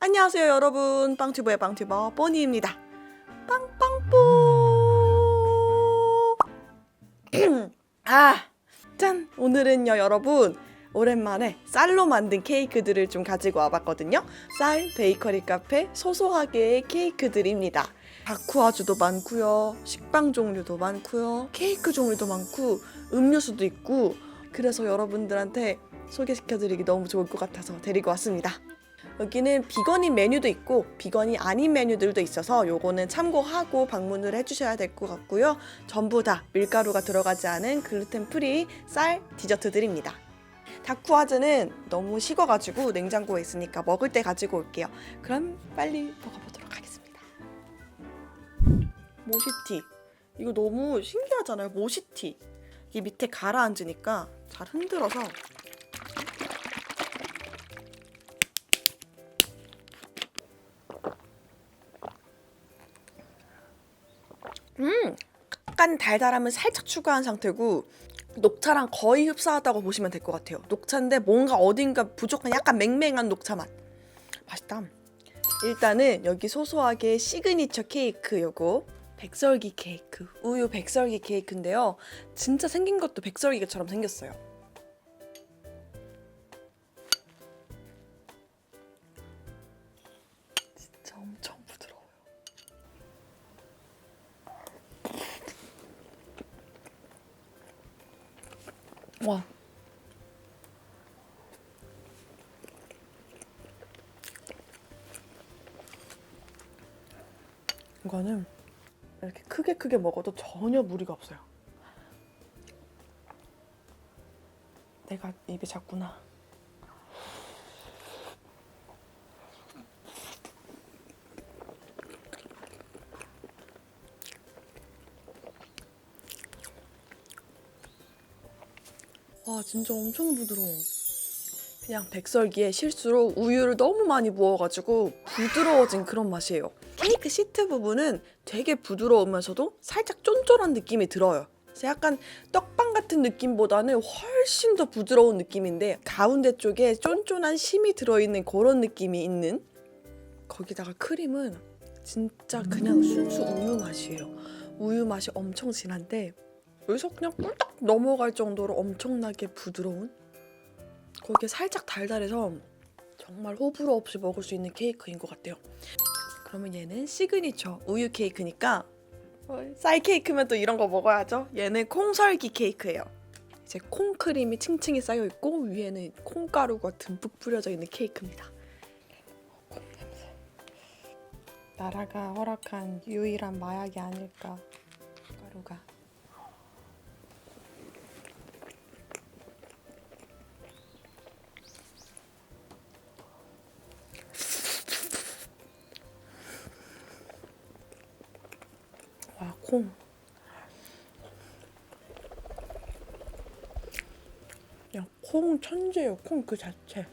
안녕하세요 여러분. 빵튜버의 빵튜버 뽀니입니다. 빵빵뽀. 아 짠. 오늘은요 여러분. 오랜만에 쌀로 만든 케이크들을 좀 가지고 와봤거든요. 쌀 베이커리 카페 소소하게의 케이크들입니다. 다쿠아주도 많고요. 식빵 종류도 많고요. 케이크 종류도 많고 음료수도 있고. 그래서 여러분들한테 소개시켜드리기 너무 좋을 것 같아서 데리고 왔습니다 여기는 비건인 메뉴도 있고 비건이 아닌 메뉴들도 있어서 요거는 참고하고 방문을 해주셔야 될 것 같고요. 전부 다 밀가루가 들어가지 않은 글루텐 프리 쌀 디저트들입니다. 다쿠아즈는 너무 식어가지고 냉장고에 있으니까 먹을 때 가지고 올게요. 그럼 빨리 먹어보도록 하겠습니다. 모시티 이거 너무 신기하잖아요. 모시티 이 밑에 가라앉으니까 잘 흔들어서 음, 약간 달달함은 살짝 추가한 상태고 녹차랑 거의 흡사하다고 보시면 될 것 같아요. 녹차인데 뭔가 어딘가 부족한 약간 맹맹한 녹차 맛. 맛있다. 일단은 여기 소소하게 시그니처 케이크 요거 백설기 케이크 우유 백설기 케이크인데요. 진짜 생긴 것도 백설기처럼 생겼어요. 이거는 이렇게 크게 크게 먹어도 전혀 무리가 없어요. 내가 입이 작구나. 와 진짜 엄청 부드러워. 그냥 백설기에 실수로 우유를 너무 많이 부어가지고 부드러워진 그런 맛이에요. 케이크 시트 부분은 되게 부드러우면서도 살짝 쫀쫀한 느낌이 들어요. 약간 떡빵 같은 느낌보다는 훨씬 더 부드러운 느낌인데 가운데 쪽에 쫀쫀한 심이 들어있는 그런 느낌이 있는 거기다가 크림은 진짜 그냥 순수 우유 맛이에요. 우유 맛이 엄청 진한데 여기서 그냥 꿀떡 넘어갈 정도로 엄청나게 부드러운 거기에 살짝 달달해서 정말 호불호 없이 먹을 수 있는 케이크인 것 같아요. 그러면 얘는 시그니처 우유 케이크니까 어, 쌀 케이크면 또 이런 거 먹어야죠. 얘는 콩설기 케이크예요. 이제 콩크림이 층층이 쌓여 있고 위에는 콩가루가 듬뿍 뿌려져 있는 케이크입니다. 나라가 허락한 유일한 마약이 아닐까 가루가. 콩. 그냥 콩 천재예요. 콩 그 자체.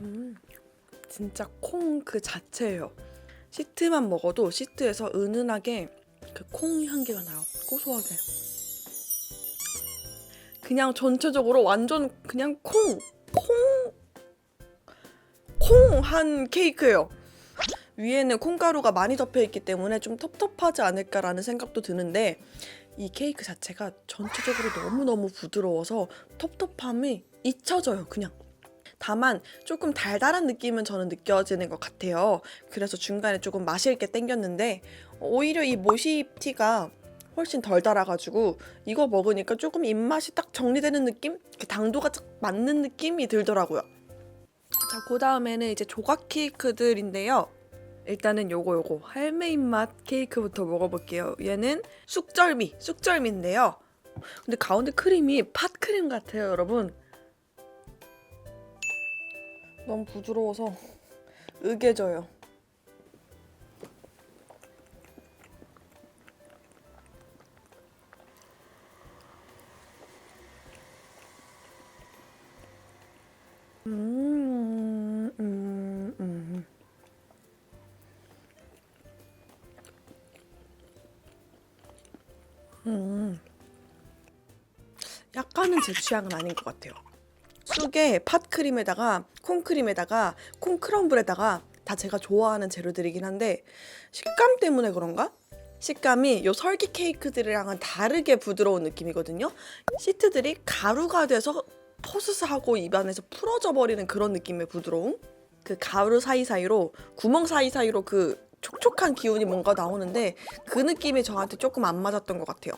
음, 진짜 콩 그 자체예요. 시트만 먹어도 시트에서 은은하게 그 콩 향기가 나요. 고소하게. 그냥 전체적으로 완전 그냥 콩, 콩, 콩 한 케이크예요. 위에는 콩가루가 많이 덮여 있기 때문에 좀 텁텁하지 않을까라는 생각도 드는데 이 케이크 자체가 전체적으로 너무너무 부드러워서 텁텁함이 잊혀져요, 그냥. 다만 조금 달달한 느낌은 저는 느껴지는 것 같아요. 그래서 중간에 조금 마실 게 땡겼는데 오히려 이 모시티가 훨씬 덜 달아가지고 이거 먹으니까 조금 입맛이 딱 정리되는 느낌? 그 당도가 딱 맞는 느낌이 들더라고요. 자, 그 다음에는 이제 조각 케이크들인데요. 일단은 요거 요거 할매 입 맛 케이크부터 먹어볼게요. 얘는 쑥절미, 쑥절미인데요. 근데 가운데 크림이 팥크림 같아요, 여러분. 너무 부드러워서 으개져요. 약간은 제 취향은 아닌 것 같아요. 쑥에 팥크림에다가 콩크림에다가 콩크럼블에다가 다 제가 좋아하는 재료들이긴 한데 식감 때문에 그런가? 식감이 요 설기 케이크들이랑은 다르게 부드러운 느낌이거든요. 시트들이 가루가 돼서 퍼스스하고 입안에서 풀어져 버리는 그런 느낌의 부드러움? 그 가루 사이사이로 구멍 사이사이로 그 촉촉한 기운이 뭔가 나오는데 그 느낌이 저한테 조금 안 맞았던 것 같아요.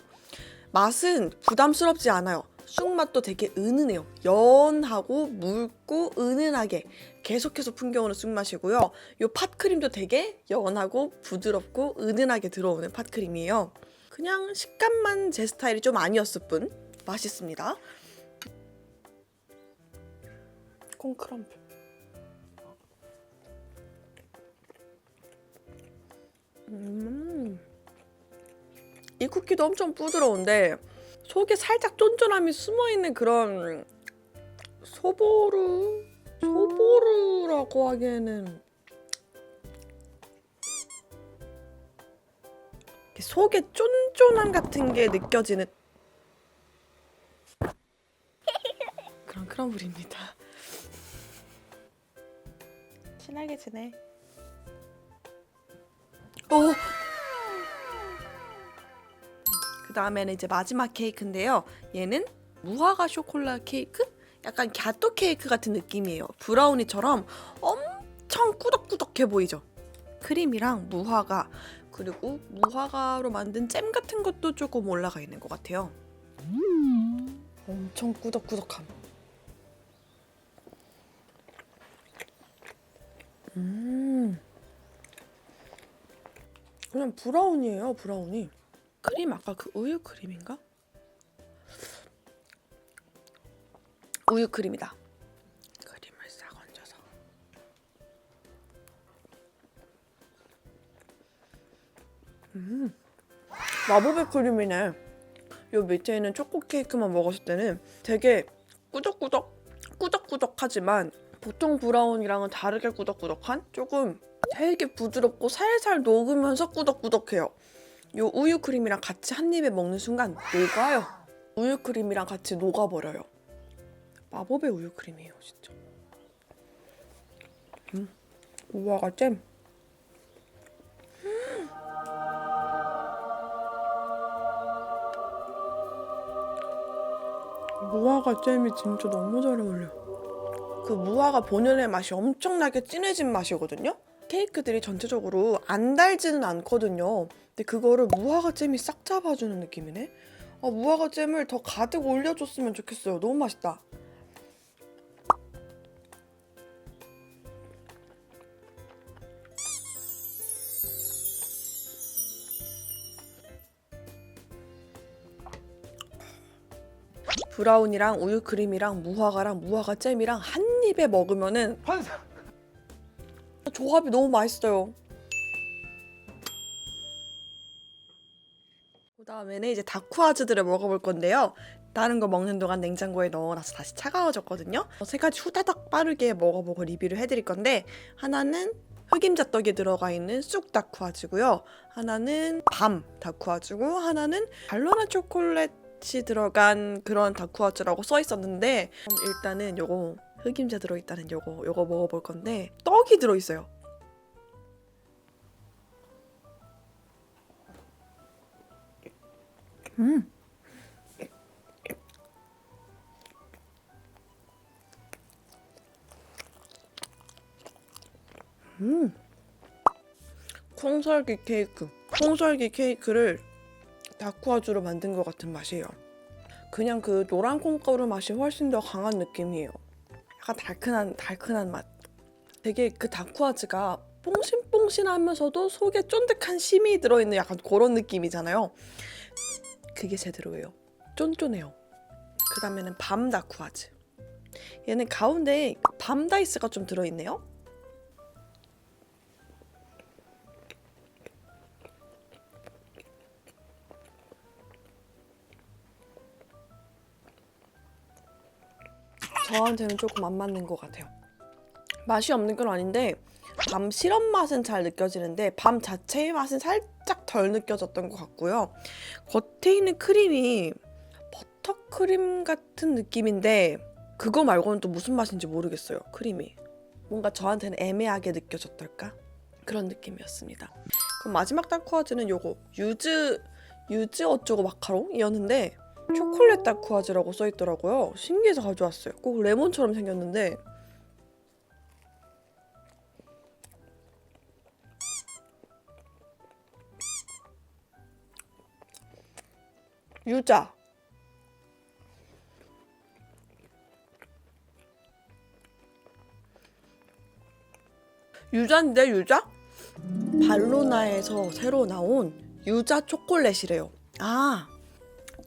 맛은 부담스럽지 않아요. 쑥 맛도 되게 은은해요. 연하고 묽고 은은하게 계속해서 풍겨오는 쑥 맛이고요. 요 팥크림도 되게 연하고 부드럽고 은은하게 들어오는 팥크림이에요. 그냥 식감만 제 스타일이 좀 아니었을 뿐 맛있습니다. 콩크럼블. 음. 이 쿠키도 엄청 부드러운데 속에 살짝 쫀쫀함이 숨어 있는 그런 소보루 소보루라고 하기에는 속에 쫀쫀함 같은 게 느껴지는 그런 크럼블입니다. 친하게 지내. 오. 그 다음에는 이제 마지막 케이크인데요. 얘는 무화과 쇼콜라 케이크? 약간 갸또 케이크 같은 느낌이에요. 브라우니처럼 엄청 꾸덕꾸덕해 보이죠? 크림이랑 무화과 그리고 무화과로 만든 잼 같은 것도 조금 올라가 있는 것 같아요. 엄청 꾸덕꾸덕함. 음. 그냥 브라운이에요, 브라우니. 크림 아까 그 우유 크림인가? 우유 크림이다. 크림을 싹 얹어서. 음, 마법의 크림이네. 요 밑에 있는 초코 케이크만 먹었을 때는 되게 꾸덕꾸덕, 꾸덕꾸덕하지만 보통 브라운이랑은 다르게 꾸덕꾸덕한 조금 되게 부드럽고 살살 녹으면서 꾸덕꾸덕해요. 요 우유 크림이랑 같이 한 입에 먹는 순간 녹아요. 우유 크림이랑 같이 녹아버려요. 마법의 우유 크림이에요, 진짜. 음, 우와가 잼. 음. 무화과 잼이 진짜 너무 잘 어울려. 그 무화과 본연의 맛이 엄청나게 진해진 맛이거든요. 케이크들이 전체적으로 안 달지는 않거든요. 근데 그거를 무화과 잼이 싹 잡아주는 느낌이네. 아, 무화과 잼을 더 가득 올려줬으면 좋겠어요. 너무 맛있다. 브라운이랑 우유 크림이랑 무화과랑 무화과 잼이랑 한 입에 먹으면은 환상. 조합이 너무 맛있어요. 그다음에는 이제 다쿠아즈들을 먹어볼 건데요. 다른 거 먹는 동안 냉장고에 넣어놔서 다시 차가워졌거든요. 세 가지 후다닥 빠르게 먹어보고 리뷰를 해드릴 건데 하나는 흑임자 떡이 들어가 있는 쑥 다쿠아즈고요. 하나는 밤 다쿠아즈고 하나는 발로나 초콜릿 이 들어간 그런 다쿠아즈라고 써 있었는데 그럼 일단은 요거 흑임자 들어있다는 요거 요거 먹어볼 건데 떡이 들어있어요. 음. 음. 콩설기 케이크. 콩설기 케이크를 다쿠아주로 만든 것 같은 맛이에요. 그냥 그 노란 콩가루 맛이 훨씬 더 강한 느낌이에요. 약간 달큰한 달큰한 맛. 되게 그 다쿠아즈가 뽕신뽕신하면서도 속에 쫀득한 심이 들어있는 약간 그런 느낌이잖아요. 그게 제대로예요. 쫀쫀해요. 그 다음에는 밤 다쿠아즈. 얘는 가운데 밤 다이스가 좀 들어있네요. 저한테는 조금 안 맞는 것 같아요. 맛이 없는 건 아닌데 밤 시럽 맛은 잘 느껴지는데 밤 자체의 맛은 살짝 덜 느껴졌던 것 같고요. 겉에 있는 크림이 버터크림 같은 느낌인데 그거 말고는 또 무슨 맛인지 모르겠어요. 크림이 뭔가 저한테는 애매하게 느껴졌달까 그런 느낌이었습니다. 그럼 마지막 다쿠아즈는 요거 유즈 유즈 어쩌고 마카롱이었는데 초콜릿 다쿠아즈라고 써 있더라고요. 신기해서 가져왔어요. 꼭 레몬처럼 생겼는데 유자 유자인데 유자? 발로나에서 새로 나온 유자 초콜릿이래요. 아,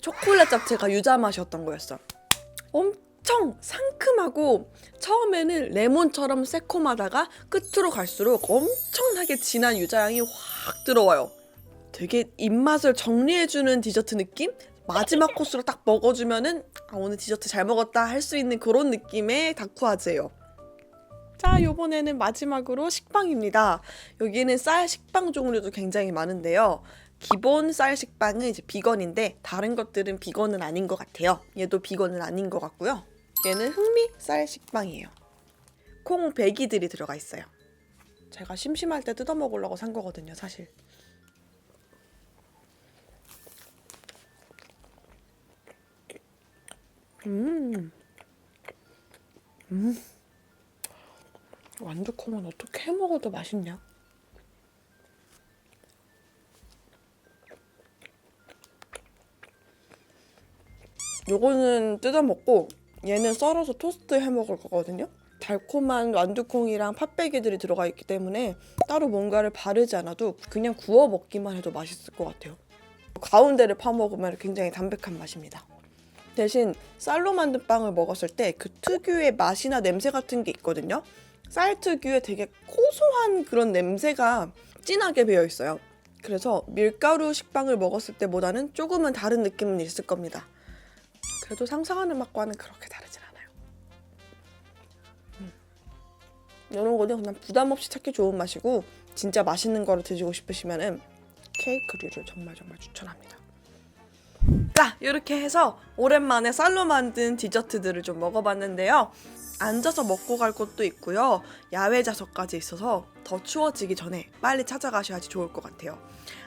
초콜릿 자체가 유자 맛이었던 거였어. 엄청 상큼하고 처음에는 레몬처럼 새콤하다가 끝으로 갈수록 엄청나게 진한 유자향이 확 들어와요. 되게 입맛을 정리해주는 디저트 느낌? 마지막 코스로 딱 먹어주면은 아, 오늘 디저트 잘 먹었다 할 수 있는 그런 느낌의 다쿠아즈예요. 자, 요번에는 마지막으로 식빵입니다. 여기는 쌀 식빵 종류도 굉장히 많은데요. 기본 쌀 식빵은 이제 비건인데 다른 것들은 비건은 아닌 것 같아요. 얘도 비건은 아닌 것 같고요. 얘는 흑미 쌀 식빵이에요. 콩 배기들이 들어가 있어요. 제가 심심할 때 뜯어 먹으려고 산 거거든요, 사실. 음. 음. 완두콩은 어떻게 해 먹어도 맛있냐? 요거는 뜯어 먹고 얘는 썰어서 토스트 해 먹을 거거든요. 달콤한 완두콩이랑 팥배기들이 들어가 있기 때문에 따로 뭔가를 바르지 않아도 그냥 구워 먹기만 해도 맛있을 것 같아요. 가운데를 파 먹으면 굉장히 담백한 맛입니다. 대신 쌀로 만든 빵을 먹었을 때 그 특유의 맛이나 냄새 같은 게 있거든요. 쌀 특유의 되게 고소한 그런 냄새가 진하게 배어 있어요. 그래서 밀가루 식빵을 먹었을 때보다는 조금은 다른 느낌은 있을 겁니다. 그래도 상상하는 맛과는 그렇게 다르진 않아요. 음. 이런 거는 그냥 부담 없이 찾기 좋은 맛이고 진짜 맛있는 거를 드시고 싶으시면은 케이크류를 정말 정말 추천합니다. 자, 이렇게 해서 오랜만에 쌀로 만든 디저트들을 좀 먹어봤는데요. 앉아서 먹고 갈 곳도 있고요. 야외 좌석까지 있어서 더 추워지기 전에 빨리 찾아가셔야지 좋을 것 같아요.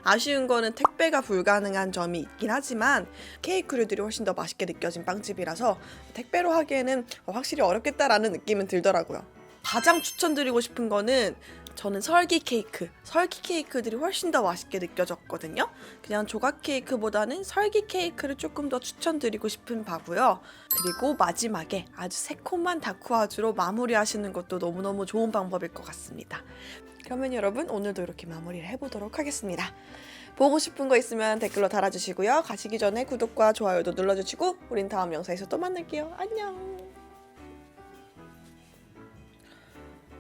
아쉬운 거는 택배가 불가능한 점이 있긴 하지만 케이크류들이 훨씬 더 맛있게 느껴진 빵집이라서 택배로 하기에는 확실히 어렵겠다라는 느낌은 들더라고요. 가장 추천드리고 싶은 거는 저는 설기 케이크, 설기 케이크들이 훨씬 더 맛있게 느껴졌거든요. 그냥 조각 케이크보다는 설기 케이크를 조금 더 추천드리고 싶은 바고요. 그리고 마지막에 아주 새콤한 다쿠아주로 마무리하시는 것도 너무너무 좋은 방법일 것 같습니다. 그러면 여러분 오늘도 이렇게 마무리를 해보도록 하겠습니다. 보고 싶은 거 있으면 댓글로 달아주시고요. 가시기 전에 구독과 좋아요도 눌러주시고 우린 다음 영상에서 또 만날게요. 안녕.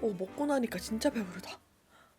오 먹고 나니까 진짜 배부르다.